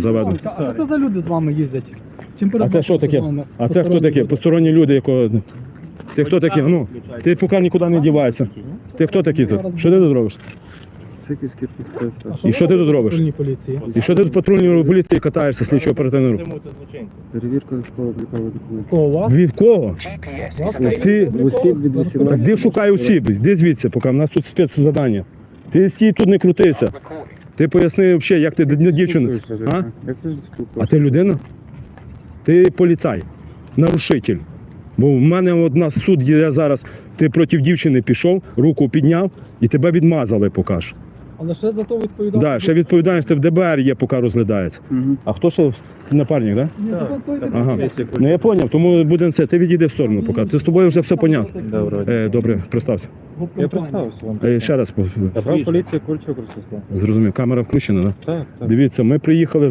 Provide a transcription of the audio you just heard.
заведено. А що це за люди з вами їздять? Чим А це що таке? А це хто таке? Посторонні люди, якого. Ти хто такий? Ну, ти поки нікуди не діваєшся. Ти хто такий тут? Що ти тут робиш? І що ти тут робиш? поліції? І що ти тут в патрульній поліції катаєшся, слідчо оперативний рух? Перевірка військово-облікових документів. Кого у вас? Від кого? Усі, Усі від 18. так де шукай усі, де звідси, поки в нас тут спецзадання. Ти стій тут не крутися. Ти поясни взагалі, як ти до дівчини. А? Як ти А ти людина? Ти поліцай, нарушитель. Бо в мене от нас суд є зараз. Ти проти дівчини пішов, руку підняв і тебе відмазали поки ж. Але ще за то відповідає. Да, ще відповідальність в ДБР є, поки розглядається. Угу. А хто ще напарник, так? Ні, Так, то той. Ага. Ну я зрозумів, тому будемо це. Ти відійди в сторону поки. Це з тобою вже все понятно. Добре. Е, добре, представся. Я представився вам. Е, ще раз по- Добрав поліція Кульчук Ростислав. зрозумів, камера включена, да? Так, так. Дивіться, ми приїхали зараз.